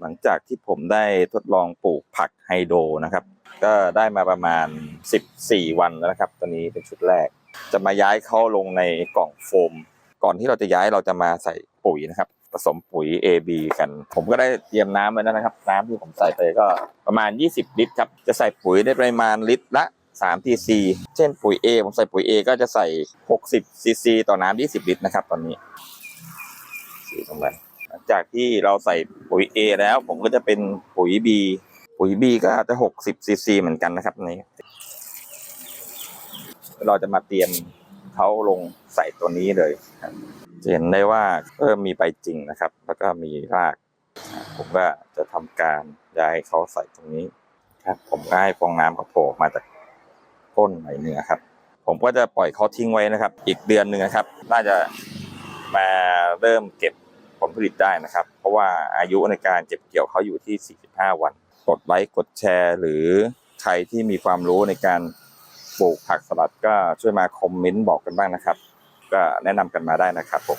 หลังจากที่ผมได้ทดลองปลูกผักไฮโดรนะครับ ก็ได้มาประมาณ 14 วันแล้วนะครับ ตอนนี้เป็นชุดแรก จะมาย้ายเข้าลงในกล่องโฟม ก่อนที่เราจะย้ายเราจะมาใส่ปุ๋ยนะครับ ผสมปุ๋ย AB กัน ผมก็ได้เตรียมน้ำไว้แล้วนะครับ น้ำที่ผมใส่ไปก็ประมาณ 20 ลิตรครับ จะใส่ปุ๋ยได้ปริมาณลิตรละ3 TC เช่นปุ๋ย A ผมใส่ปุ๋ย A ก็จะใส่ 60 CC ต่อน้ำ20 ลิตรนะครับ ตอนนี้สีลงไปห ลังจากที่เราใส่ปุ๋ย A แล้วผมก็จะเป็นปุ๋ย B ปุ๋ย B ก็จะ60 CC เหมือนกันนะครับนนี้เราจะมาเตรียมเขาลงใส่ตัวนี้เลยจะเห็นได้ว่าเริ่มมีใบจริงนะครับ แล้วก็มีราก ผมก็จะทำการย้ายเขาใส่ตรงนี้ครับ ผมก็ให้ฟองน้ำเขาโผล่ออกมาจากก้นไหนเนื้อครับ ผมก็จะปล่อยเขาทิ้งไว้นะครับ อีกเดือนหนึ่งนะครับ น่าจะมาเริ่มเก็บ ผลผลิตได้นะครับ เพราะว่าอายุในการเก็บเกี่ยวเขาอยู่ที่ 45 วัน กดไลค์กดแชร์ หรือใครที่มีความรู้ในการปลูกผักสลัดก็ช่วยมาคอมเมนต์บอกกันบ้างนะครับ ก็แนะนำกันมาได้นะครับผม